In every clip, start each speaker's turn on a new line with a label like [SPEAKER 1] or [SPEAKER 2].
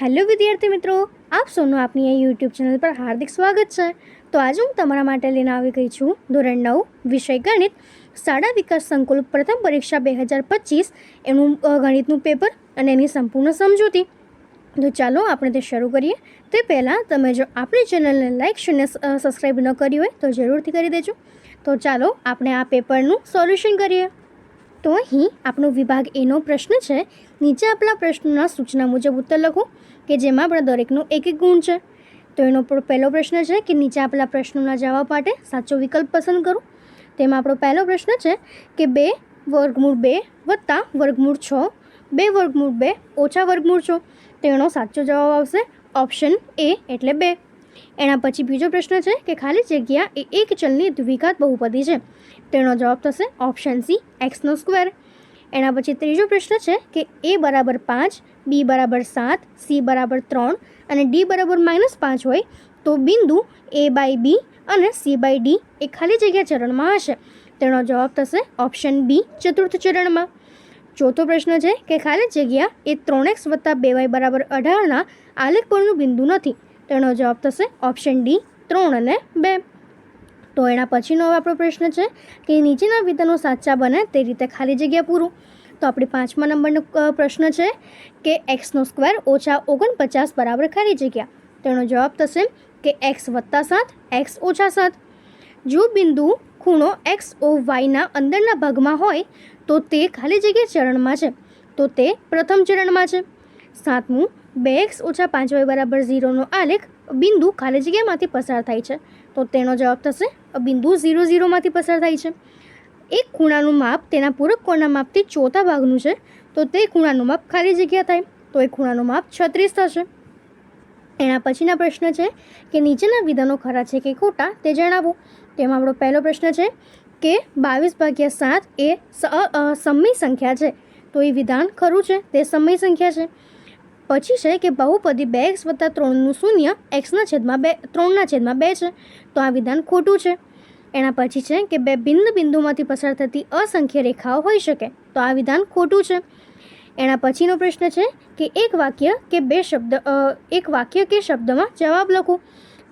[SPEAKER 1] Hello વિદ્યાર્થી મિત્રો, આપ સૌનું આપની આ યુટ્યુબ ચેનલ પર હાર્દિક સ્વાગત છે. તો આજે હું તમારા માટે લઈને આવી ગઈ છું ધોરણ નવ, વિષય ગણિત. શાળા વિકાસ સંકુલ પ્રથમ પરીક્ષા બે હજાર પચીસ એનું ગણિતનું પેપર અને એની સંપૂર્ણ સમજૂતી. તો ચાલો આપણે તે શરૂ કરીએ. તે પહેલાં તમે જો આપણી ચેનલને લાઇક શૂન્ય સબસ્ક્રાઈબ ન કરી હોય તો જરૂરથી કરી દેજો. તો ચાલો આપણે આ પેપરનું સોલ્યુશન કરીએ. તો અહીં આપણો વિભાગ એનો પ્રશ્ન છે નીચે આપણા પ્રશ્નના સૂચના મુજબ ઉત્તર લખો, કે જેમાં આપણા દરેકનો એક એક ગુણ છે. તો એનો પહેલો પ્રશ્ન છે કે નીચે આપેલા પ્રશ્નોના જવાબ માટે સાચો વિકલ્પ પસંદ કરો. તેમાં આપણો પહેલો પ્રશ્ન છે કે બે વર્ગમૂળ બે વત્તા વર્ગમૂળ છ, બે વર્ગમૂળ બે ઓછા વર્ગમૂળ છ. તેનો સાચો જવાબ આવશે ઓપ્શન એ, એટલે બે. એના પછી બીજો પ્રશ્ન છે કે ખાલી જગ્યા એ એક ચલની દ્વિઘાત બહુપદી છે. તેનો જવાબ થશે ઓપ્શન સી એક્સનો સ્ક્વેર. એના પછી ત્રીજો પ્રશ્ન છે કે એ બરાબર પાંચ, બી બરાબર સાત, સી બરાબર ત્રણ અને ડી બરાબર માઇનસ પાંચ હોય તો બિંદુ એ બાય બી અને સી બાય ડી એ ખાલી જગ્યા ચરણમાં હશે. તેનો જવાબ થશે ઓપ્શન બી ચતુર્થ ચરણમાં. ચોથો પ્રશ્ન છે કે ખાલી જગ્યા એ ત્રણ એક્સ વત્તા બે વાય બરાબર અઢારના આલેખ પરનું બિંદુ નથી. તેનો જવાબ થશે ઓપ્શન ડી ત્રણ અને બે. તો એના પછીનો આપણો પ્રશ્ન છે કે નીચેના વિધાનો સાચા બને તે રીતે ખાલી જગ્યા પૂરું. તો આપણી પાંચમા નંબરનો પ્રશ્ન છે કે એક્સનો સ્ક્વેર ઓછા ઓગણપચાસ બરાબર ખાલી જગ્યા. તેનો જવાબ થશે કે એક્સ વત્તા સાત એક્સ ઓછા સાત. જો બિંદુ ખૂણો એક્સ ઓ વાયના અંદરના ભાગમાં હોય, તો તે ખાલી જગ્યા ચરણમાં છે. તો તે પ્રથમ ચરણમાં છે. સાતમું, બે એક્સ ઓછા પાંચ વાય બરાબર ઝીરોનો આલેખ બિંદુ ખાલી જગ્યામાંથી પસાર થાય છે. તો તેનો જવાબ થશે બિંદુ ઝીરો ઝીરોમાંથી પસાર થાય છે. એક ખૂણાનું માપ તેના પૂરક કોણના માપથી ચોથા ભાગનું છે. તો તે ખૂણાનું માપ ખાલી જગ્યા થાય. તો એ ખૂણાનું માપ છત્રીસ થશે. એના પછીના પ્રશ્ન છે કે નીચેના વિધાનો ખરા છે કે ખોટા તે જણાવો. તેમાં આપણો પહેલો પ્રશ્ન છે કે બાવીસ ભાગ્યા સાત એ સમય સંખ્યા છે. તો એ વિધાન ખરું છે. તે સમય સંખ્યા છે. પછી છે કે બહુપદી બે એક્સ વત્તા ત્રણનું શૂન્ય એક્સના છેદમાં બે, ત્રણના છેદમાં બે છે. તો આ વિધાન ખોટું છે. એના પછી છે કે બે ભિન્ન બિંદુમાંથી પસાર થતી અસંખ્ય રેખાઓ હોઈ શકે. તો આ વિધાન ખોટું છે. એના પછીનો પ્રશ્ન છે કે એક વાક્ય કે બે શબ્દ એક વાક્ય કે શબ્દમાં જવાબ લખો.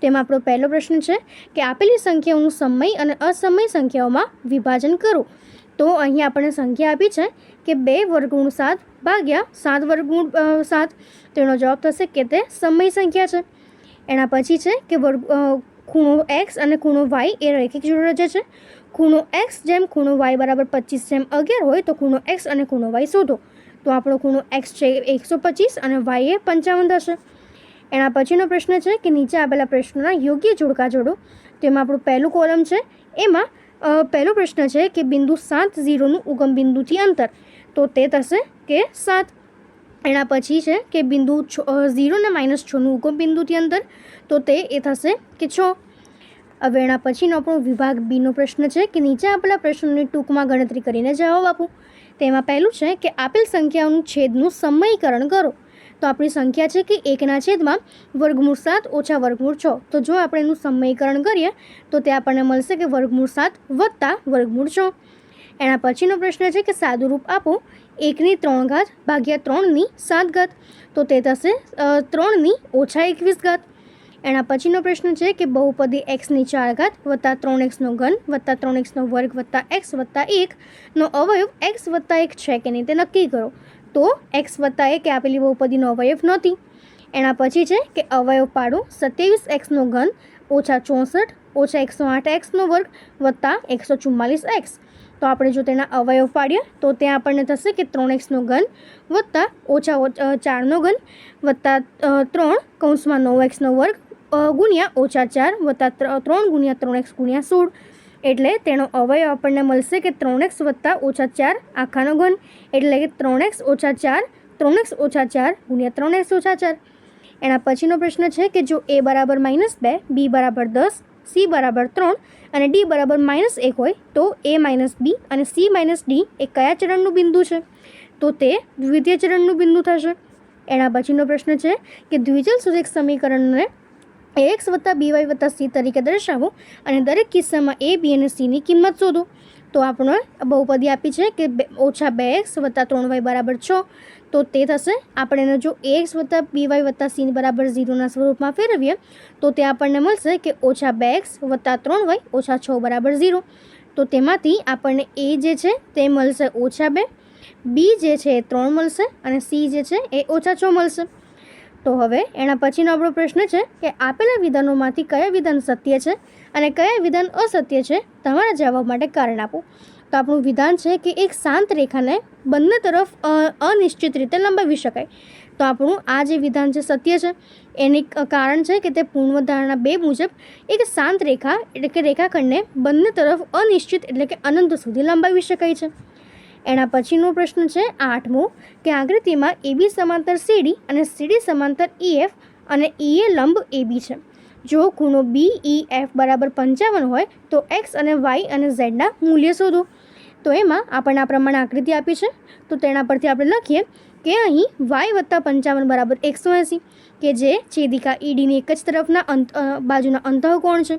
[SPEAKER 1] તેમાં આપણો પહેલો પ્રશ્ન છે કે આપેલી સંખ્યાઓનું સમય અને અસમય સંખ્યાઓમાં વિભાજન કરો. તો અહીં આપણને સંખ્યા આપી છે કે બે વર્ગુણ સાત ભાગ્યા સાત વર્ગુણ સાત. તેનો જવાબ થશે કે તે સમય સંખ્યા છે. એના પછી છે કે વર્ગ ખૂણો એક્સ અને ખૂણો વાય એ રૈખિક જોડ રચે છે. ખૂણો એક્સ જેમ ખૂણો વાય બરાબર પચીસ જેમ અગિયાર હોય તો ખૂણો એક્સ અને ખૂણો વાય શોધો. તો આપણો ખૂણો એક્સ છે એકસો પચીસ અને વાય એ પંચાવન થશે. એના પછીનો પ્રશ્ન છે કે નીચે આપેલા પ્રશ્નોના યોગ્ય જોડકા જોડો. તેમાં આપણું પહેલું કોલમ છે. એમાં પહેલો પ્રશ્ન છે કે બિંદુ સાત ઝીરોનું ઉગમ બિંદુથી અંતર. તો તે થશે કે સાત. એના પછી છે કે બિંદુ ઝીરો ને માઇનસ છનું ઉગમ બિંદુથી અંતર તો તે એ થશે કે છ. હવે એના પછીનો આપણો વિભાગ બીનો પ્રશ્ન છે કે નીચે આપેલા પ્રશ્નોની ટૂંકમાં ગણતરી કરીને જવાબ આપો. તેમાં પહેલું છે કે આપેલ સંખ્યાઓનું છેદનું સમયકરણ કરો. તો આપણી સંખ્યા છે કે એકના છેદમાં વર્ગમૂળ સાત ઓછા વર્ગમૂળ છ. તો જો આપણે એનું સમયકરણ કરીએ, તો તે આપણને મળશે કે વર્ગમૂળ સાત વત્તા વર્ગમૂળ છ. એના પછીનો પ્રશ્ન છે કે સાદુરૂપ આપો એકની ત્રણ ઘાત ભાગ્યા ત્રણની સાત ઘાત. તો તે થશે ત્રણની ઓછા એકવીસ ઘાત. એના પછીનો પ્રશ્ન છે કે બહુપદી એક્સની ચાર ઘાત વત્તા ત્રણ એક્સનો ઘન વત્તા ત્રણ એક્સનો વર્ગ વત્તા એક્સ વત્તા એકનો અવયવ એક્સ વત્તા એક છે કે નહીં તે નક્કી કરો. તો એક્સ વત્તા એક આપેલી બહુપદીનો અવયવ નહોતી એના પછી છે કે અવયવ પાડો સત્યાવીસ એક્સનો ઘન ઓછા ચોસઠ ઓછા એકસો આઠ એક્સનો વર્ગ વત્તા એકસો ચુમ્માલીસ એક્સ. તો આપણે જો તેના અવયવ પાડીએ, તો ત્યાં આપણને થશે કે ત્રણ એક્સનો ઘન વત્તા ઓછા ચારનો ઘન વત્તા ત્રણ કૌંસમાં નવ એક્સનો વર્ગ ગુણ્યા ઓછા ચાર વત્તા ત્ર- ત્રણ ગુણ્યા ત્રણ એક્સ ગુણ્યા સોળ. એટલે તેનો અવયવ આપણને મળશે કે ત્રણ એક્સ વત્તા ઓછા ચાર આખાનો ઘન. એટલે કે ત્રણ એક્સ ઓછા ચાર, ત્રણ એક્સ ઓછા ચાર ગુણ્યા ત્રણ એક્સ ઓછા ચાર. એના પછીનો પ્રશ્ન છે કે જો એ બરાબર માઇનસ બે, બી બરાબર દસ સી બરાબર ત્રણ અને ડી બરાબર માઇનસ એક હોય તો એ માઇનસ બી અને સી માઇનસ ડી એ કયા ચરણનું બિંદુ છે? તો તે દ્વિતીય ચરણનું બિંદુ થશે. એના પછીનો પ્રશ્ન છે કે દ્વિચલ સુરેખ સમીકરણને એક્સ વત્તા બીવાય વત્તા સી તરીકે દર્શાવો અને દરેક કિસ્સામાં એ બી અને સીની કિંમત શોધો. તો આપણે બહુપદી આપી છે કે ઓછા બે એક્સ વત્તા ત્રણ વાય બરાબર છ. તો તે થશે. આપણે એને જો એક્સ વત્તા બી વાય વત્તા સીન બરાબર ઝીરોના સ્વરૂપમાં ફેરવીએ, તો તે આપણને મળશે કે ઓછા બે એક્સ વત્તા ત્રણ વાય ઓછા છ બરાબર ઝીરો. તો તેમાંથી આપણને એ જે છે તે મળશે ઓછા બે, બી જે છે એ ત્રણ મળશે અને સી જે છે એ ઓછા છ મળશે. તો હવે એના પછીનો આપણો પ્રશ્ન છે કે આપેલા વિધાનોમાંથી કયા વિધાન સત્ય છે અને કયા વિધાન અસત્ય છે? તમારા જવાબ માટે કારણ આપો. તો આપણું વિધાન છે કે એક શાંત રેખાને બંને તરફ અનિશ્ચિત રીતે લંબાવી શકાય. તો આપણું આ જે વિધાન છે સત્ય છે, એની કારણ છે કે તે પૂર્વધારણા બે મુજબ એક શાંત રેખા એટલે કે રેખાખંડને બંને તરફ અનિશ્ચિત એટલે કે અનંત સુધી લંબાવી શકાય છે. એના પછીનો પ્રશ્ન છે આઠમો કે આકૃતિમાં એબી સમાંતર સીડી અને સીડી સમાંતર ઈએફ અને ઈએ લંબ એબી છે. જો ખૂણો બી ઈ એફ બરાબર પંચાવન હોય, તો એક્સ અને વાય અને ઝેડના મૂલ્ય શોધો. તો એમાં આપણને આ પ્રમાણે આકૃતિ આપી છે. તો તેના પરથી આપણે લખીએ કે અહીં વાય વત્તા પંચાવન બરાબર એકસો એંસી, કે જે છેદિકા ઈડીની એક જ તરફના અંત બાજુના અંતઃકોણ છે.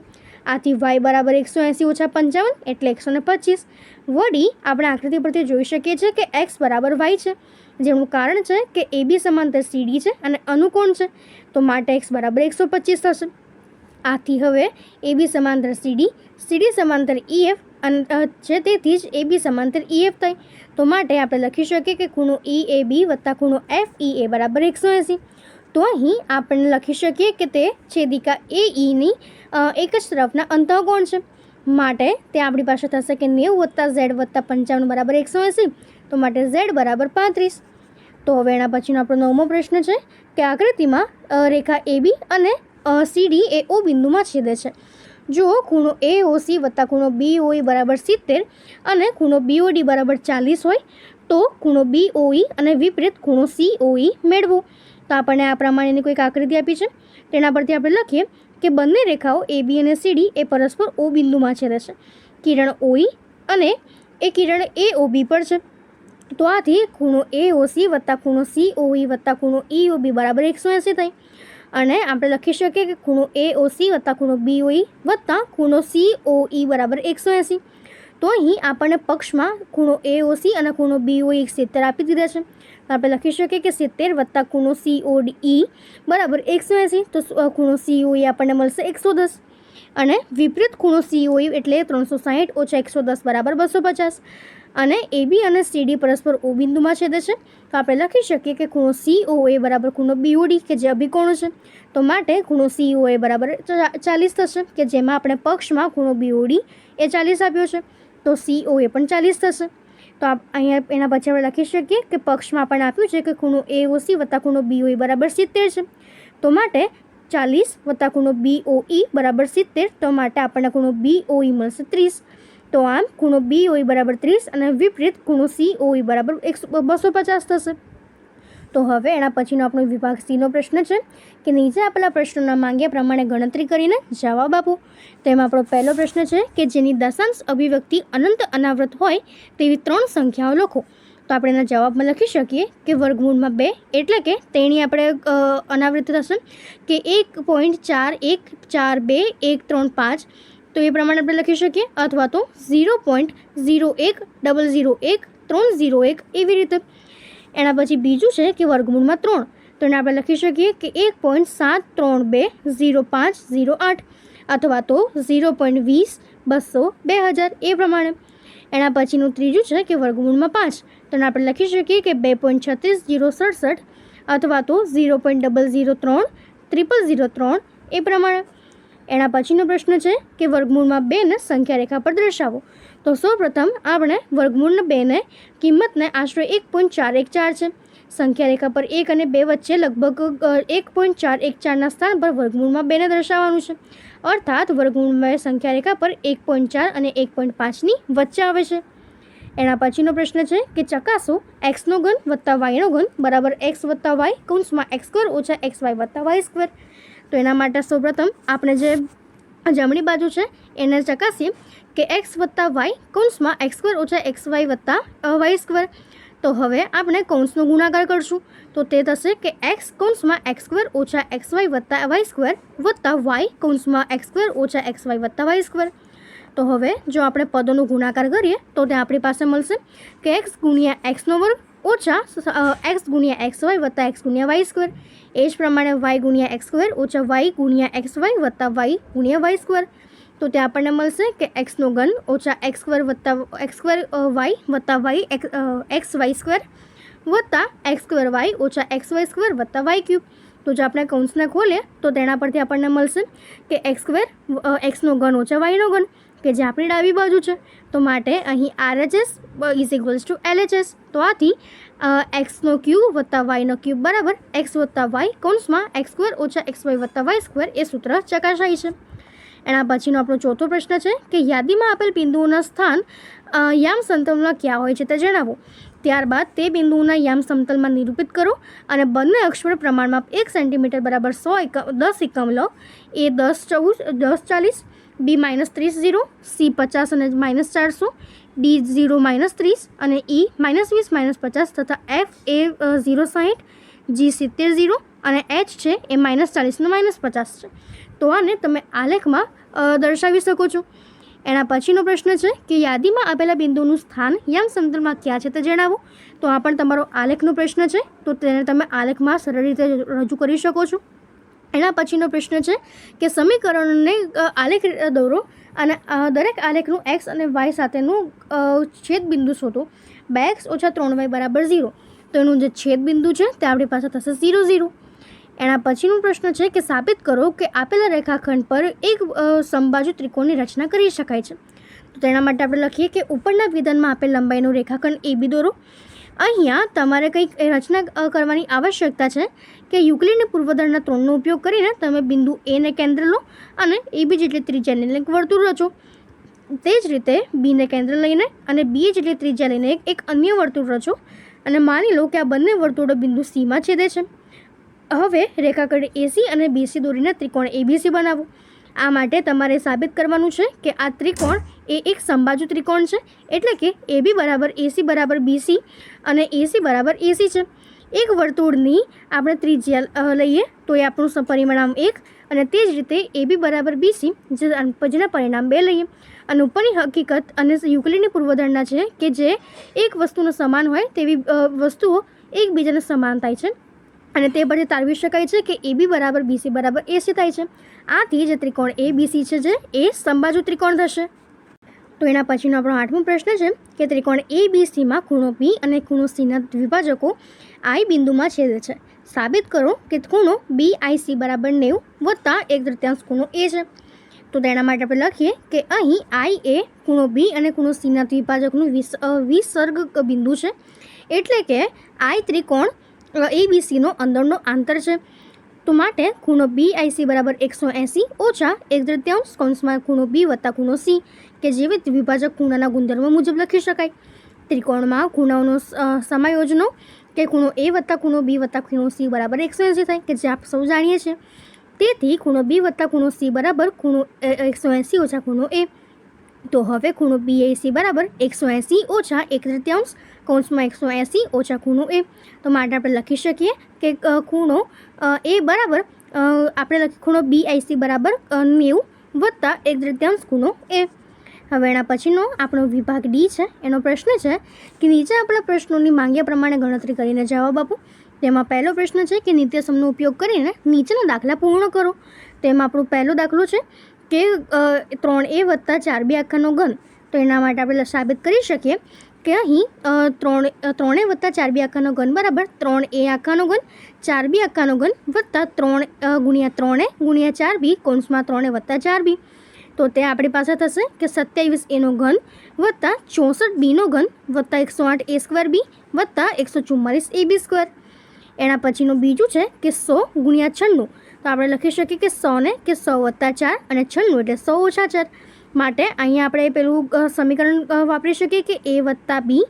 [SPEAKER 1] આથી વાય બરાબર એકસો એંસી ઓછા પંચાવન એટલે એકસો ને પચીસ. વળી આપણે આકૃતિ પરથી જોઈ શકીએ છીએ કે એક્સ બરાબર વાય છે. જેનું કારણ છે કે એ બી સમાંતર સીડી છે અને અનુકોણ છે. તો માટે એક્સ બરાબર એકસો પચીસ થશે. આથી હવે એ બી સમાંતર સીડી સીડી સમાંતર ઈએફ અને છે તેથી જ એ બી સમાંતર ઈએફ થાય. તો માટે આપણે લખી શકીએ કે ખૂણો ઈ એ બી વત્તા ખૂણો એફ ઈ એ બરાબર એકસો એંસી. તો અહીં આપણે લખી શકીએ કે તે છેદિકા એ ઈની એક જ તરફના અંતઃકોણ છે. માટે તે આપણી પાસે થશે કે નેવું વત્તા ઝેડ વત્તા પંચાવન બરાબર એકસો એંસી. તો માટે ઝેડ બરાબર પાંત્રીસ. તો હવે એના પછીનો આપણો નવમો પ્રશ્ન છે કે આકૃતિમાં રેખા એબી અને સીડી એ, ઓ બિંદુમાં છેદે છે. જો ખૂણો એ ઓસી વત્તા ખૂણો બી ઓઈ બરાબર સિત્તેર અને ખૂણો બીઓડી બરાબર ચાલીસ હોય, તો ખૂણો બી ઓઈ અને વિપરીત ખૂણો સી ઓઈ મેળવો. તો આપણને આ પ્રમાણેની કોઈક આકૃતિ આપી છે. તેના પરથી આપણે લખીએ કે બંને રેખાઓ એ બી અને સીડી એ પરસ્પર ઓ બિંદુમાં છેદે છે કિરણ ઓઈ અને એ કિરણ એ ઓ બી પર છે. તો આથી ખૂણો એ ઓસી વત્તા ખૂણો સી ઓઈ વત્તા ખૂણો ઈ ઓ બી બરાબર એકસો એંસી થાય અને આપણે લખી શકીએ કે ખૂણો એ ઓસી વત્તા ખૂણો બી ઓઈ વત્તા ખૂણો સી ઓ ઈ બરાબર એકસો એંસી. તો અહીં આપણને પક્ષમાં ખૂણો એ ઓસી અને ખૂણો બી ઓ એક સિત્તેર આપી દીધા છે. આપણે લખી શકીએ કે સિત્તેર વત્તા ખૂણો સી ઓ ઈ બરાબર એકસો એંસી તો સ- ખૂણો સી ઓ આપણને મળશે એકસો દસ અને વિપરીત ખૂણો સીઓઈ એટલે ત્રણસો સાહીઠ ઓછા એકસો દસ બરાબર બસો પચાસ. અને એબી અને સીડી પરસ્પર ઓ બિંદુમાં છેદે છે. તો આપણે લખી શકીએ કે ખૂણો સીઓ એ બરાબર ખૂણો બીઓડી કે જે અભિકોણ છે. તો માટે ખૂણો સીઓ એ બરાબર ચાલીસ થશે કે જેમાં આપણે પક્ષમાં ખૂણો બીઓડી એ ચાલીસ આપ્યો છે. તો સીઓ એ પણ ચાલીસ થશે. તો આપ અહીંયા એના પછી લખી શકીએ કે પક્ષમાં આપણને આપ્યું છે કે ખૂણો એ સી વત્તા ખૂણો બીઓઈ બરાબર સિત્તેર છે. તો માટે ચાલીસ વત્તા ખૂણો બી ઓ ઈ બરાબર સિત્તેર, તો માટે આપણને ખૂણો બી ઓ ઈ મળશે ત્રીસ. તો આમ ખૂણો બી ઓ બરાબર ત્રીસ અને વિપરીત ખૂણો સી ઓ ઈ બરાબર એકસો, બસો પચાસ થશે. તો હવે એના પછીનો આપણો વિભાગ સીનો પ્રશ્ન છે કે નીચે આપેલા પ્રશ્નોના માંગ્યા પ્રમાણે ગણતરી કરીને જવાબ આપો. તેમાં આપણો પહેલો પ્રશ્ન છે કે જેની દશાંશ અભિવ્યક્તિ અનંત અનાવૃત હોય તેવી ત્રણ સંખ્યાઓ લખો. તો આપણે એના જવાબમાં લખી શકીએ કે વર્ગમૂળમાં બે એટલે કે તેની આપણે અનાવૃત થશે કે એક પોઈન્ટ ચાર એક ચાર બે એક ત્રણ પાંચ. તો એ પ્રમાણે આપણે લખી શકીએ અથવા તો ઝીરો પોઈન્ટ ઝીરો એક ડબલ ઝીરો એક ત્રણ ઝીરો એક એવી રીતે. એના પછી બીજું છે કે વર્ગમૂળમાં ત્રણ. તો એને આપણે લખી શકીએ કે એક પોઈન્ટ સાત ત્રણ બે ઝીરો પાંચ ઝીરો આઠ અથવા તો ઝીરો પોઈન્ટ વીસ બસો બે હજાર એ પ્રમાણે. એના પછીનું ત્રીજું છે કે વર્ગમૂળમાં પાંચ. તો એને આપણે લખી શકીએ કે બે પોઈન્ટ છત્રીસ ઝીરો સડસઠ અથવા તો ઝીરો પોઈન્ટ ડબલ ઝીરો ત્રણ ત્રિપલ ઝીરો ત્રણ એ પ્રમાણે. એના પછીનો પ્રશ્ન છે કે વર્ગમૂળમાં બેને સંખ્યા રેખા પર દર્શાવો. તો સૌપ્રથમ આપણે વર્ગમૂળ બેને કિંમતને આશરે એક પોઈન્ટ ચાર એક ચાર છે. સંખ્યા રેખા પર એક અને બે વચ્ચે લગભગ એક પોઈન્ટ ચાર એક ચારના સ્થાન પર વર્ગમૂળમાં બેને દર્શાવવાનું છે. અર્થાત વર્ગમૂળમાં બે સંખ્યા રેખા પર એક પોઈન્ટ ચાર અને એક પોઈન્ટ પાંચની વચ્ચે આવે છે. એના પછીનો પ્રશ્ન છે કે ચકાસો એક્સનો ઘન વત્તા વાયનો ઘન બરાબર એક્સ વત્તા વાય કૌંસમાં એક્સ સ્ક્વેર ઓછા એક્સ વાય વત્તા વાય સ્ક્વેર. તો એના માટે સૌપ્રથમ આપણે જે જમણી બાજુ છે એને ચકાસીએ કે એક્સ વત્તા વાય કૌંસમાં એક્સ સ્ક્વેર ઓછા એક્સ વાય વત્તા વાય સ્ક્વેર. તો હવે આપણે કૌંસનો ગુણાકાર કરશું. તો તે થશે કે એક્સ કૌંસમાં એક્સ સ્ક્વેર ઓછા એક્સ વાય વત્તા વાય સ્ક્વેર વત્તા વાય કૌંસમાં એક્સ સ્ક્વેર ઓછા એક્સ વાય વત્તા વાય સ્ક્વેર. તો હવે જો આપણે પદોનો ગુણાકાર કરીએ તો ત્યાં આપણી પાસે મળશે કે એક્સ ગુણ્યા એક્સનો વર્ગ ઓછા એક્સ ગુણ્યા એક્સ વાય વત્તા એક્સ ગુણ્યા વાય સ્ક્વેર. એ જ પ્રમાણે વાય ગુણ્યા એક્સ સ્ક્વેર ઓછા વાય ગુણ્યા એક્સ વાય વત્તા વાય ગુણ્યા વાય સ્ક્વેર. તો ત્યાં આપણને મળશે કે એક્સનો ઘન ઓછા એક્સ સ્ક્વેર વત્તા એક્સ સ્ક્વેર વાય વત્તા વાય એક્સ વાય સ્ક્વેર વત્તા એક્સ સ્ક્વેર વાય ઓછા એક્સ વાય સ્ક્વેર વત્તા વાય ક્યુબ. તો જો આપણે કૌંસને ખોલીએ, તો તેના પરથી આપણને મળશે કે એક્સ સ્ક્વેર એક્સનો ઘન ઓછા વાયનો ઘન, કે જે આપણી ડાબી બાજુ છે. તો માટે અહીં R H S is equals to L H S તો આથી એક્સનો ક્યુબ વત્તા વાયનો ક્યુબ બરાબર એક્સ વત્તા વાય કૌંસમાં એક્સ સ્ક્વેર ઓછા એક્સ વાય વત્તા વાય સ્ક્વેર એ સૂત્ર ચકાશાય છે. એના પછીનો આપણો ચોથો પ્રશ્ન છે કે યાદીમાં આપેલ બિંદુઓના સ્થાન યામ સમતલમાં ક્યાં હોય છે તે જણાવો. ત્યારબાદ તે બિંદુઓના યામ સમતલમાં નિરૂપિત કરો અને બંને અક્ષ પર પ્રમાણમાં એક સેન્ટીમીટર બરાબર સો એકમ દસ એકમ લો. એ દસ ચૌદ, દસ ચાલીસ, બી માઇનસ ત્રીસ ઝીરો, સી પચાસ અને માઇનસ ચારસો, ડી ઝીરો માઇનસ ત્રીસ અને ઈ માઇનસ વીસ માઇનસ પચાસ તથા એફ એ ઝીરો સાહીઠ, જી સિત્તેર ઝીરો અને એચ છે એ માઇનસ ચાલીસનો માઇનસ પચાસ છે. તો આને તમે આલેખમાં દર્શાવી શકો છો. એના પછીનો પ્રશ્ન છે કે યાદીમાં આપેલા બિંદુનું સ્થાન યામ સમતલમાં ક્યાં છે તે જણાવો. તો આ પણ તમારો આલેખનો પ્રશ્ન છે. તો તેને તમે આલેખમાં સરળ રીતે રજૂ કરી શકો છો. એના પછીનો પ્રશ્ન છે કે સમીકરણને આલેખ દોરો અને દરેક આલેખનું એક્સ અને વાય સાથેનું છેદબિંદુ શોધો. બે એક્સ ઓછા ત્રણ વાય બરાબર ઝીરો. તો એનું જે છેદબિંદુ છે તે આપણી પાસે થશે ઝીરો ઝીરો. એના પછીનો પ્રશ્ન છે કે સાબિત કરો કે આપેલા રેખાખંડ પર એક સંબાજુ ત્રિકોણની રચના કરી શકાય છે. તો તેના માટે આપણે લખીએ કે ઉપરના વિધાનમાં આપેલ લંબાઈનું રેખાખંડ એ બી દોરો. અહીંયા તમારે કંઈક રચના કરવાની આવશ્યકતા છે કે યુક્લિડની પૂર્વધરના ત્રણનો ઉપયોગ કરીને તમે બિંદુ એને કેન્દ્ર લો અને એ બી જેટલી ત્રિજ્યાને એક વર્તુળ રચો. તે જ રીતે બીને કેન્દ્ર લઈને અને બી જેટલી ત્રિજ્યા લઈને એક અન્ય વર્તુળ રચો. અને માની લો કે આ બંને વર્તુળો બિંદુ સીમાં છેદે છે. હવે રેખાખંડ એસી અને બીસી દોરીને ત્રિકોણ એબીસી બનાવો. આ માટે તમારે સાબિત કરવાનું છે કે આ ત્રિકોણ એ એક સંબાજુ ત્રિકોણ છે, એટલે કે એબી બરાબર એસી બરાબર બીસી અને એસી બરાબર એસી છે. એક વર્તુળની આપણે ત્રિજ્યા લઈએ, તો એ આપણું પરિણામ એક અને તે જ રીતે એબી બરાબર બીસી જેના પરિણામ બે લઈએ. અને ઉપરની હકીકત અને યુક્લિડની પૂર્વધારણા છે કે જે એક વસ્તુનો સમાન હોય તેવી વસ્તુઓ એકબીજાને સમાન થાય છે. અને તે પરથી તારવી શકાય છે કે એ બી બરાબર બીસી બરાબર એસી થાય છે. આથી જે ત્રિકોણ એ બીસી છે જે એ સંબાજુ ત્રિકોણ થશે તો એના પછીનો આપણો આઠમો પ્રશ્ન છે કે ત્રિકોણ એ, બી સીમાં ખૂણો બી અને ખૂણો સીના દ્વિભાજકો આઈ બિંદુમાં છેદે છે. સાબિત કરો કે ખૂણો બી આઈ સી બરાબર નેવું વત્તા એક તૃતીયાંશ ખૂણો એ છે. તો તેના માટે આપણે લખીએ કે અહીં આઈ એ ખૂણો બી અને ખૂણો સીના દ્વિભાજકનું વિસ વિસર્ગ બિંદુ છે. એટલે કે આઈ ત્રિકોણ એ બી સીનો અંદરનો આંતર છે. તો માટે ખૂણો બી આઈસી બરાબર એકસો એંસી ઓછા એક તૃતીયાંશ કૌંસમાં ખૂણો બી વત્તા ખૂણો સી કે જેવી વિભાજક ખૂણાના ગુણધર્મો મુજબ લખી શકાય. ત્રિકોણમાં ખૂણાઓનો સમાયોજનો, કે ખૂણો એ વત્તા ખૂણો બી વત્તા ખૂણો સી બરાબર એકસો એંસી થાય, કે જે આપ સૌ જાણીએ છીએ. તેથી ખૂણો બી વત્તા ખૂણો સી બરાબર ખૂણો એકસો એંસી ઓછા ખૂણો એ તો હવે ખૂણો બી બરાબર એકસો એંસી ઓછા એક તૃતીયાંશ કૌંસમાં એકસો એંસી ઓછા ખૂણો એ તો માટે આપણે લખી શકીએ કે ખૂણો એ બરાબર આપણે લખી, ખૂણો બી આઈસી બરાબર નેવું વત્તા એક તૃતીયાંશ ખૂણો એ હવે એના પછીનો આપણો વિભાગ ડી છે. એનો પ્રશ્ન છે કે નીચે આપણા પ્રશ્નોની માંગ્યા પ્રમાણે ગણતરી કરીને જવાબ આપો. તેમાં પહેલો પ્રશ્ન છે કે નિત્યસમનો ઉપયોગ કરીને નીચેના દાખલા પૂર્ણ કરો. તેમાં આપણો પહેલો દાખલો છે કે ત્રણ એ વત્તા ચાર બી આખાનો ઘન. તો એના માટે આપણે સાબિત કરી શકીએ કે અહીં ત્રણ ત્રણે વત્તા ચાર બી આખાનો ઘન બરાબર ત્રણ એ આખાનો ઘન, ચાર બી આખાનો ઘન વત્તા ત્રણ ગુણ્યા ત્રણે ગુણ્યા ચાર બી કૌંસમાં ત્રણે વત્તા ચાર બી. તો તે આપણી પાસે થશે કે સત્યાવીસ એનો ઘન વત્તા ચોસઠ બીનો ઘન વત્તા એકસો આઠ એ સ્ક્વેર બી વત્તા એકસો ચુમ્માલીસ એ બી સ્ક્વેર. એના પછીનું બીજું છે કે સો ગુણ્યા છન્નું તો આપણે લખી શકીએ કે સોને કે સો વત્તા ચાર અને છન્નું એટલે સો ઓછા ચાર. માટે અહીંયા આપણે પેલું સમીકરણ વાપરી શકીએ કે એ વત્તા બી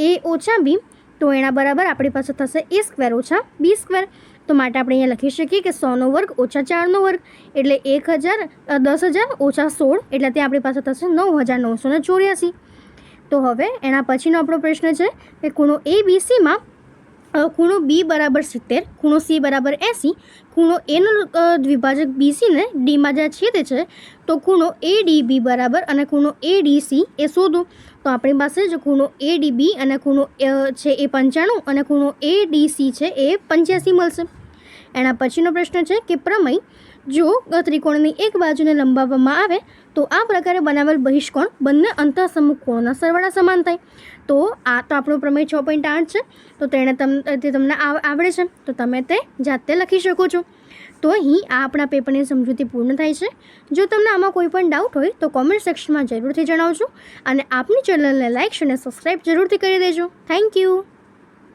[SPEAKER 1] એ ઓછા બી તો એના બરાબર આપણી પાસે થશે એ સ્ક્વેર ઓછા બી સ્ક્વેર. તો માટે આપણે અહીંયા લખી શકીએ કે સોનો વર્ગ ઓછા ચારનો વર્ગ એટલે એક હજાર દસ હજાર ઓછા સોળ એટલે ત્યાં આપણી પાસે થશે નવ હજાર નવસો ને ચોર્યાસી. તો હવે એના પછીનો આપણો પ્રશ્ન છે કે ખૂણો એ બી સીમાં અ, ખૂણો બી બરાબર સિત્તેર, ખૂણો સી બરાબર એંસી, ખૂણો એનો દ્વિભાજક બીસીને ડીમાં જ્યાં છેદે છે, તો ખૂણો એ ડી બી બરાબર અને ખૂણો એ ડી સી એ શોધો. તો આપણી પાસે જો ખૂણો એ ડી બી અને ખૂણો છે એ પંચાણું અને ખૂણો એ ડી સી છે એ પંચ્યાસી મળશે. એના પછીનો પ્રશ્ન છે કે પ્રમેય જો ત્રિકોણની એક બાજુને લંબાવવામાં આવે, તો આ પ્રકારે બનાવેલ બહિષ્કોણ બંને અંતઃસમુખ કોણના સરવાળા સમાન થાય. તો આ તો આપણો પ્રમેય છ પોઈન્ટ આઠ છે. તો તેણે તમ, તે તમને આવડે છે. તો તમે તે જાતે લખી શકો છો. તો અહીં આ આપણા પેપરની સમજૂતી પૂર્ણ થાય છે. જો તમને આમાં કોઈ પણ ડાઉટ હોય, તો કોમેન્ટ સેક્શનમાં જરૂરથી જણાવજો. અને આપની ચેનલને લાઇક અને સબસ્ક્રાઈબ જરૂરથી કરી દેજો. Thank you